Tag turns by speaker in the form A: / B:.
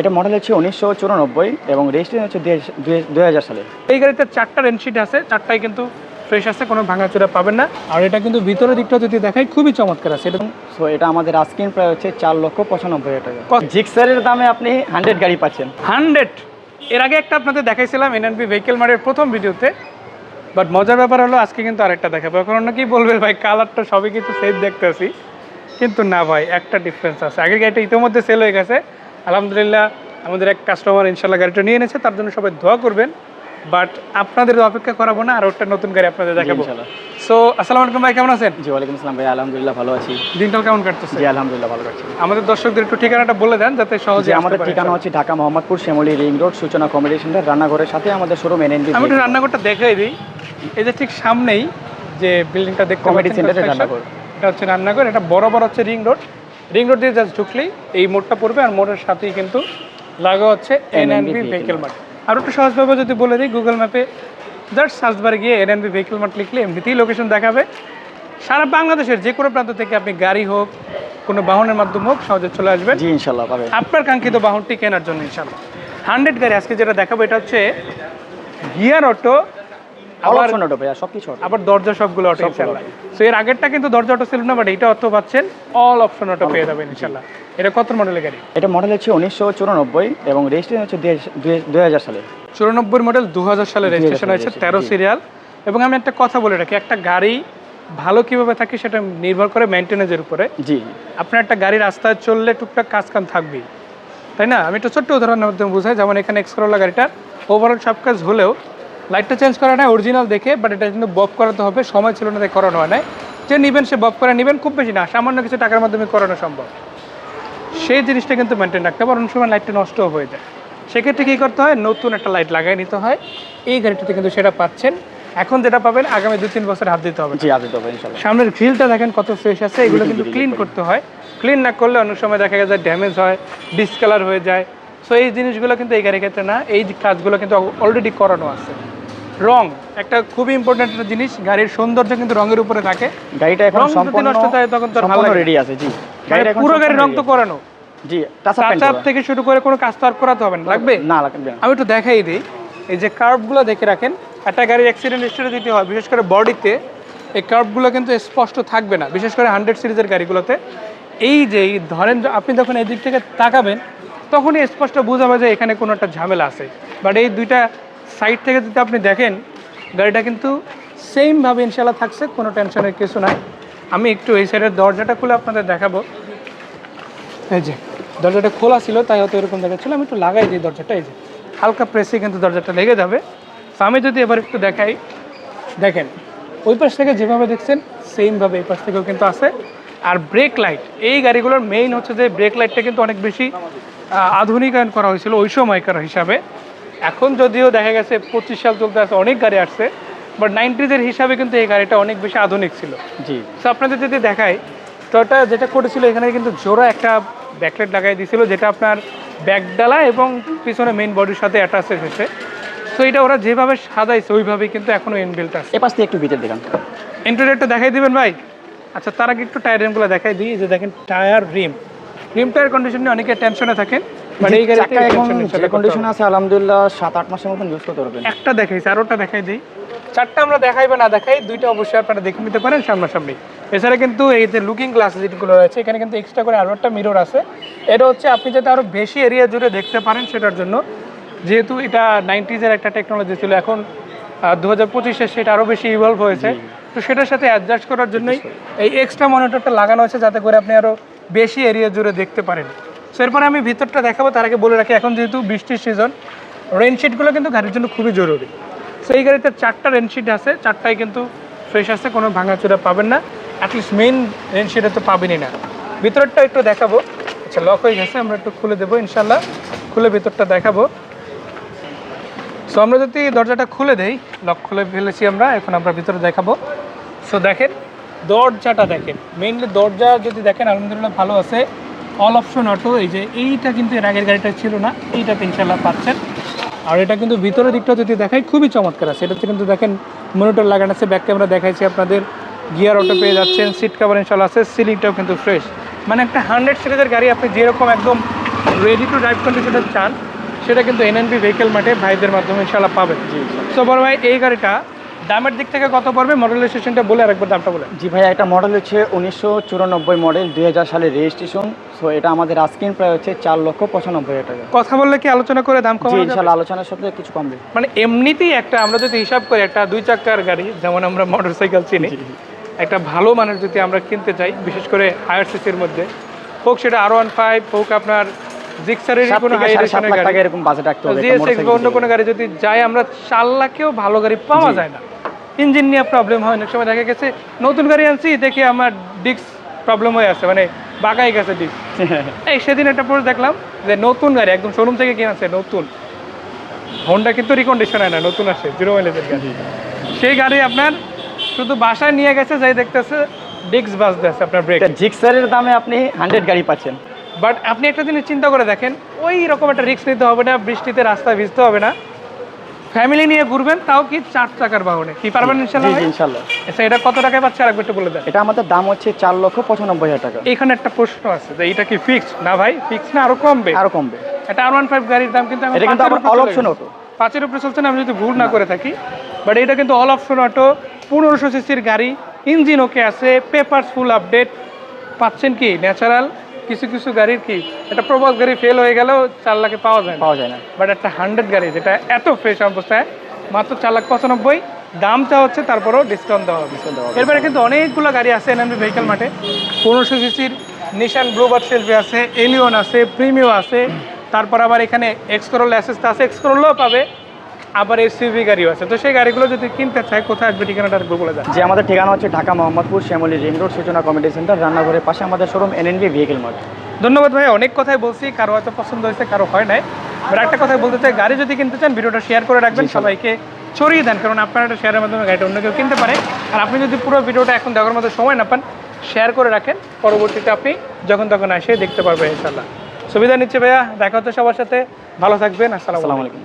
A: এটা মডেল হচ্ছে উনিশশো চুরানব্বই এবং রেজিস্ট্রেশন হচ্ছে দুই হাজার সালে।
B: এই গাড়িতে চারটা রেনশিট আছে চারটাই কিন্তু ফ্রেশ আছে কোনো ভাঙাচোরা পাবেন না। আর এটা কিন্তু ভিতরের দিকটা যদি দেখাই খুবই চমৎকার আছে। এটা
A: সো এটা আমাদের আস্কিং প্রায় হচ্ছে চার লক্ষ পঁচানব্বই হাজার টাকা? জিক্সারের দামে আপনি হান্ড্রেড গাড়ি পাচ্ছেন।
B: হান্ড্রেড! এর আগে একটা আপনাদের দেখাইছিলাম এনএনবি ভেহিকেল মার্টের প্রথম ভিডিওতে। বাট মজার ব্যাপার হলো আজকে কিন্তু আরেকটা দেখাবো। এখন কি বলবে ভাই কালারটা সবই কিন্তু সেম দেখতেছি। কিন্তু না ভাই একটা ডিফারেন্স আছে। আগের গাড়িটা ইতিমধ্যে সেল হয়ে গেছে। আলহামদুলিল্লাহ আমাদের এক কাস্টমার ইনশাল্লাহ গাড়িটা নিয়ে এনেছে তার জন্য সবাই দোয়া করবেন। বাট আপনাদের অপেক্ষা করাবো না আর একটা নতুন গাড়ি আপনাদের দেখাবো। সো আসসালামু আলাইকুম ভাই কেমন আছেন?
A: জি ওয়ালাইকুম আসসালাম ভাই আলহামদুলিল্লাহ ভালো আছি।
B: দিনকাল কেমন কাটতেছে?
A: জি আলহামদুলিল্লাহ ভালো কাটছে।
B: আমাদের দর্শকদের একটু ঠিকানাটা বলে দেন যাতে সহজে
A: আমাদের ঠিকানা হচ্ছে Dhaka Mohammadpur Shyamoli ring road Suchana comedy center রান্নাঘরের সাথে আমাদের শোরুম এনএনবি
B: আমি একটু রান্নাঘরটা দেখাই দিই। এই যে ঠিক সামনেই যে বিল্ডিংটা দেখতে পাচ্ছেন
A: Center রান্নাঘর।
B: এটা হচ্ছে রান্নাঘর এটা বড় বড় হচ্ছে রিং রোড। রিং রোড দিয়ে জাস্ট ঢুকলেই এই মোড়টা পড়বে আর মোড়ের সাথেই কিন্তু লাগা হচ্ছে এনএনবি
A: Vehicle
B: ভেহিকেল মার্ট আর একটু সহজভাবে যদি বলে দিই গুগল ম্যাপে জাস্ট সার্চ বারে গিয়ে এনএনবি ভেহিকেল মার্ট লিখলে এমনিতেই লোকেশন দেখাবে। সারা বাংলাদেশের যে কোনো প্রান্ত থেকে আপনি গাড়ি হোক কোনো বাহনের মাধ্যমে হোক সহজে চলে আসবেন।
A: জি ইনশাল্লাহ পাবে।
B: আপনার কাঙ্ক্ষিত বাহনটি কেনার জন্য ইনশাল্লাহ। হান্ড্রেড গাড়ি আজকে যেটা দেখাবো এটা হচ্ছে গিয়ার অটো আবার
A: অটো ভাইয়া সব
B: আবার দরজা সবগুলো অটো
A: সবগুলো।
B: সো এর আগেরটা কিন্তু দরজা অটো ছিল না বাট এটা অটো পাচ্ছেন। অল অপশন অটো পেয়ে যাবেন ইনশাল্লাহ। এটা কত মডেলের গাড়ি?
A: এটা মডেল হচ্ছে উনিশশো চুরানব্বই এবং রেজিস্ট্রেশন হচ্ছে দুই হাজার সালে।
B: চুরানব্বই মডেল দু হাজার সালে রেজিস্ট্রেশন হয়েছে তেরো সিরিয়াল এবং আমি একটা কথা বলে রাখি একটা গাড়ি ভালো কীভাবে থাকে সেটা নির্ভর করে মেনটেনেন্সের উপরে।
A: জি।
B: আপনার একটা গাড়ি রাস্তায় চললে টুকটাক কাজ কাম থাকবেই। তাই না? আমি একটা ছোট্ট উদাহরণের মাধ্যমে বুঝাই যেমন এখানে এক্সকরোলা গাড়িটা ওভারঅল সব কাজ হলেও লাইটটা চেঞ্জ করা নাই অরিজিনাল দেখে বাট এটা কিন্তু বব করাতে হবে সময় ছিল না তাই করানো হয় নাই। যে নেবেন সে বব করে নেবেন খুব বেশি না সামান্য কিছু টাকার মাধ্যমে করানো সম্ভব। সেই জিনিসটা কিন্তু মেনটেন রাখতে হবে অনেক সময় লাইটটা নষ্টও হয়ে যায়। সেক্ষেত্রে কী করতে হয়? নতুন একটা লাইট লাগাই নিতে হয়। এই গাড়িটাতে কিন্তু সেটা পাচ্ছেন। এখন যেটা পাবেন আগামী দু তিন বছর হাত দিতে হবে। সামনের গ্রিলটা দেখেন কত ফ্রেশ আছে এগুলো কিন্তু ক্লিন করতে হয়। ক্লিন না করলে অনেক সময় দেখা যায় ড্যামেজ হয় ডিসকালার হয়ে যায়। সো এই জিনিসগুলো কিন্তু এই গাড়ির ক্ষেত্রে না এই কাজগুলো কিন্তু অলরেডি করানো আছে। রং একটা খুবই ইম্পর্ট্যান্ট একটা জিনিস গাড়ির সৌন্দর্য কিন্তু রঙের উপরে থাকে।
A: গাড়িটা এখন সম্পূর্ণ
B: নষ্ট হয় তখন তো ভালো
A: সম্পূর্ণ রেডি আছে জি।
B: মানে
A: গাড়িটা
B: পুরো গাড়ির রং তো করানো।
A: জি টাচা পেন্ট
B: টাচ থেকে শুরু করে কোনো কাজ তো আর করাতে হবে না লাগবে?
A: না লাগবে
B: আমি একটু দেখাই দিই। এই যে কার্ভগুলো দেখে রাখেন একটা গাড়ির অ্যাক্সিডেন্ট হিস্ট্রি দিতে হয় বিশেষ করে বডিতে এই কার্ভগুলো কিন্তু স্পষ্ট থাকবে না বিশেষ করে হান্ড্রেড সিরিজের গাড়িগুলোতে। এই যে ধরেন আপনি যখন এই দিক থেকে তাকাবেন তখনই স্পষ্ট বোঝাবে যে এখানে কোনো একটা ঝামেলা আছে। বাট এই দুইটা সাইড থেকে যদি আপনি দেখেন, গাড়িটা কিন্তু সেমভাবে ইনশাল্লাহ থাকছে, কোনো টেনশনের কিছু নাই। আমি একটু এই সাইডের দরজাটা খুলে আপনাদের দেখাবো। এই যে, দরজাটা খোলা ছিল, তাই হয়তো এরকম দেখাচ্ছিল। আমি একটু লাগাই দিই দরজাটা, এই যে, হালকা প্রেসে কিন্তু দরজাটা লেগে যাবে। তো আমি যদি এবার একটু দেখাই, দেখেন, ওই পাশ থেকে যেভাবে দেখছেন সেমভাবে এই পাশ থেকেও কিন্তু আছে। আর ব্রেক লাইট এই গাড়িগুলোর মেইন হচ্ছে যে ব্রেক লাইটটা কিন্তু অনেক বেশি আধুনিকায়ন করা হয়েছিল ওই সময়কার হিসাবে। এখন যদিও দেখা গেছে পঁচিশ সাল চলতে আছে অনেক গাড়ি আসছে বাট নাইনটিজের হিসাবে কিন্তু এই গাড়িটা অনেক বেশি আধুনিক ছিল।
A: জি।
B: তো আপনাদের যদি দেখায় তো ওটা যেটা করেছিল এখানে কিন্তু জোড়া একটা ব্যাকলাইট লাগাই দিয়েছিল যেটা আপনার ব্যাকডালা এবং পিছনে মেইন বডির সাথে অ্যাটাচ এসেছে। তো এটা ওরা যেভাবে সাজাইছে ওইভাবেই কিন্তু এখনও ইনবিল্ট আছে।
A: এ পাশ থেকে একটু ভিতরে দেখান।
B: ইন্টারনেটটা দেখাই দিবেন ভাই? আচ্ছা তার আগে একটু টায়ার রিমগুলো দেখাই দিই যে দেখেন tyre rim rim tyre condition নিয়ে অনেকে টেনশনে থাকেন। বাট এই গাড়িতে
A: চাকা এখন যে কন্ডিশন আছে আলহামদুলিল্লাহ সাত আট মাসের মতন ইউজ করতে পারবেন।
B: একটা দেখাইছি আর ওটা দেখাই দিই। চারটা আমরা দেখাই বা না দেখাই দুইটা অবশ্যই আপনারা দেখে নিতে পারেন সামনাসামনি। এছাড়া কিন্তু এই যে লুকিং গ্লাস যেগুলো রয়েছে এখানে কিন্তু এক্সট্রা করে আরও একটা মিরর আছে। এটা হচ্ছে আপনি যাতে আরও বেশি এরিয়া জুড়ে দেখতে পারেন সেটার জন্য। যেহেতু এটা নাইনটিজের একটা টেকনোলজি ছিল এখন দু হাজার পঁচিশে সেটা আরও বেশি ইভলভ হয়েছে। তো সেটার সাথে অ্যাডজাস্ট করার জন্যই এই এক্সট্রা মনিটরটা লাগানো হয়েছে যাতে করে আপনি আরও বেশি এরিয়া জুড়ে দেখতে পারেন। সো এরপরে আমি ভিতরটা দেখাবো, তার আগে বলে রাখি, এখন যেহেতু বৃষ্টির সিজন রেনশিটগুলো কিন্তু গাড়ির জন্য খুবই জরুরি। সো এই গাড়িতে চারটা রেনশিট আছে, চারটাই কিন্তু ফ্রেশ আছে, কোনো ভাঙাচোরা পাবেন না। অ্যাটলিস্ট মেইন রেনশিটে তো পাবেনই না। ভিতরটা একটু দেখাবো। আচ্ছা লক হয়ে গেছে, আমরা একটু খুলে দেবো ইনশাল্লাহ খুলে ভিতরটা দেখাবো। সো আমরা যদি দরজাটা খুলে দেই লক খুলে ফেলেছি আমরা, এখন আমরা ভিতরে দেখাবো। সো দেখেন, দরজাটা দেখেন মেইনলি দরজা যদি দেখেন, আলহামদুলিল্লাহ ভালো আছে। অল অপশন অটো এই যে এইটা কিন্তু এর আগের গাড়িটা ছিল না এইটাতে ইনশাল্লাহ পাচ্ছেন। আর এটা কিন্তু ভিতরের দিকটা যদি দেখাই খুবই চমৎকার আছে। এটাতে কিন্তু দেখেন মনিটর লাগানো আছে ব্যাক ক্যামেরা দেখাইছি আপনাদের। গিয়ার অটো পেয়ে যাচ্ছেন সিট কাভার ইনশাল্লাহ আছে সিলিংটাও কিন্তু ফ্রেশ মানে একটা হান্ড্রেড সিরিজের গাড়ি আপনি যেরকম একদম রেডি টু ড্রাইভ কন্ডিশনের চান সেটা কিন্তু এনএনবি ভেহিকেল মাঠে ভাইদের মাধ্যমে ইনশাল্লাহ পাবেন।
A: জি।
B: সো বড় ভাই এই গাড়িটা দামের দিক থেকে কত পড়বে মডেল স্টেশনটা বলে আরেকবার দামটা বলে।
A: জি ভাই একটা মডেল হচ্ছে উনিশশো চুরানব্বই মডেল দুই হাজার সালের রেজিস্ট্রেশন সো এটা আমাদের আস্কিন প্রায় হচ্ছে চার লক্ষ পঁচানব্বই হাজার টাকা।
B: কথা বললে কি আলোচনা করে দাম কম
A: ইনশাল্লাহ আলোচনার সাথে কিছু কমবে।
B: মানে এমনিতেই একটা আমরা যদি হিসাব করি একটা দুই চাকার গাড়ি যেমন আমরা মোটরসাইকেল চিনি একটা ভালো মানের যদি আমরা কিনতে চাই বিশেষ করে হায়ার সিসির মধ্যে হোক সেটা আর ওয়ান ফাইভ হোক আপনার জিক্সারের কোনো হাই গাড়ি
A: এরকম বাজেট রাখতে হবে
B: জিএসএক্স বা অন্য কোনো গাড়ি যদি যাই আমরা চার লাখেও ভালো গাড়ি পাওয়া যায় না। ইঞ্জিন নিয়ে প্রবলেম হয় অনেক সময় দেখা গেছে নতুন গাড়ি আনছি দেখি আমার ডিস্ক প্রবলেম হয়ে আছে মানে বাঁকাই গেছে ডিস্ক এই সেদিন একটা পোস্ট দেখলাম যে নতুন গাড়ি একদম শোরুম থেকে কিনে আছে নতুন। হোন্ডা কিন্তু রিকন্ডিশন হয় না নতুন আসে জিরো মাইলেজের গাড়ি। সেই গাড়ি আপনার শুধু বাসায় নিয়ে গেছে যাই দেখতেছে ডিস্ক বাজতে আছে আপনার ব্রেক
A: জিক্সারের দামে আপনি হান্ড্রেড গাড়ি পাচ্ছেন।
B: বাট আপনি একটা জিনিস চিন্তা করে দেখেন ওই রকম একটা রিস্ক নিতে হবে না বৃষ্টিতে রাস্তায় ভিজতে হবে না। ফ্যামিলি নিয়ে ঘুরবেন তাও কি চার চাকার বাহনে? কি পারবেন ইনশাল্লাহ
A: ইনশাল্লাহ।
B: আচ্ছা এটা কত টাকায় পাচ্ছে? আর একবার একটু বলে দেন।
A: এটা আমাদের দাম হচ্ছে চার লক্ষ পঁচানব্বই হাজার টাকা।
B: এখানে একটা প্রশ্ন আছে যে এটা কি ফিক্সড না ভাই ফিক্স না আরও কমবে?
A: আরও কমবে।
B: এটা আর ওয়ান ফাইভ গাড়ির দাম কিন্তু
A: এটা কিন্তু আবার অল অপশন অটো
B: পাঁচের উপরে চলছে না আমি যদি ভুল না করে থাকি। বাট এটা কিন্তু অল অপশন অটো পনেরোশো সিসির গাড়ি ইঞ্জিন ওকে আছে পেপারস ফুল আপডেট পাচ্ছেন কি? ন্যাচারাল কিছু কিছু গাড়ির কি একটা প্রবাস গাড়ি ফেল হয়ে গেলেও চার লাখে পাওয়া যায় না।
A: পাওয়া যায় না।
B: বাট একটা হান্ড্রেড গাড়ি যেটা এত ফ্রেশ অবস্থায় মাত্র চার লাখ পঁচানব্বই দামটা হচ্ছে তারপরেও ডিসকাউন্ট দেওয়া হবে। এরপরে কিন্তু অনেকগুলো গাড়ি আছে এনএমবি ভেহিকেল মাঠে। পনেরোশো সিসির নিশান ব্লুবার্ড সেলফি আছে এলিয়ন আছে প্রিমিও আছে তারপর আবার এখানে এক্সকরোল অ্যাসেসটা আছে এক্সকরোলও পাবে। আবার এই সিভি গাড়িও আছে। তো সেই গাড়িগুলো যদি কিনতে চায় কোথায় আসবে ঠিকানাটা একটু বলে দেন।
A: যে আমাদের ঠিকানা হচ্ছে Dhaka Mohammadpur Shyamoli ring road Suchana committee center রান্নাঘরের পাশে আমাদের শোরুম এনএনবি ভেহিকেল মার্ট
B: ধন্যবাদ ভাই অনেক কথাই বলছি কারও হয়তো পছন্দ হয়েছে কারও হয় নাই। বাট একটা কথাই বলতে চাই গাড়ি যদি কিনতে চান ভিডিওটা শেয়ার করে রাখবেন সবাইকে ছড়িয়ে দেন কারণ আপনার একটা শেয়ারের মাধ্যমে গাড়িটা অন্য কেউ কিনতে পারে। আর আপনি যদি পুরো ভিডিওটা এখন দেখার মতো সময় না পান শেয়ার করে রাখেন পরবর্তীতে আপনি যখন তখন আসে দেখতে পারবেন ইনশাল্লাহ। সুবিধা নিচ্ছে ভাইয়া দেখা হচ্ছে সবার সাথে। ভালো থাকবেন আসসালামু
A: আলাইকুম।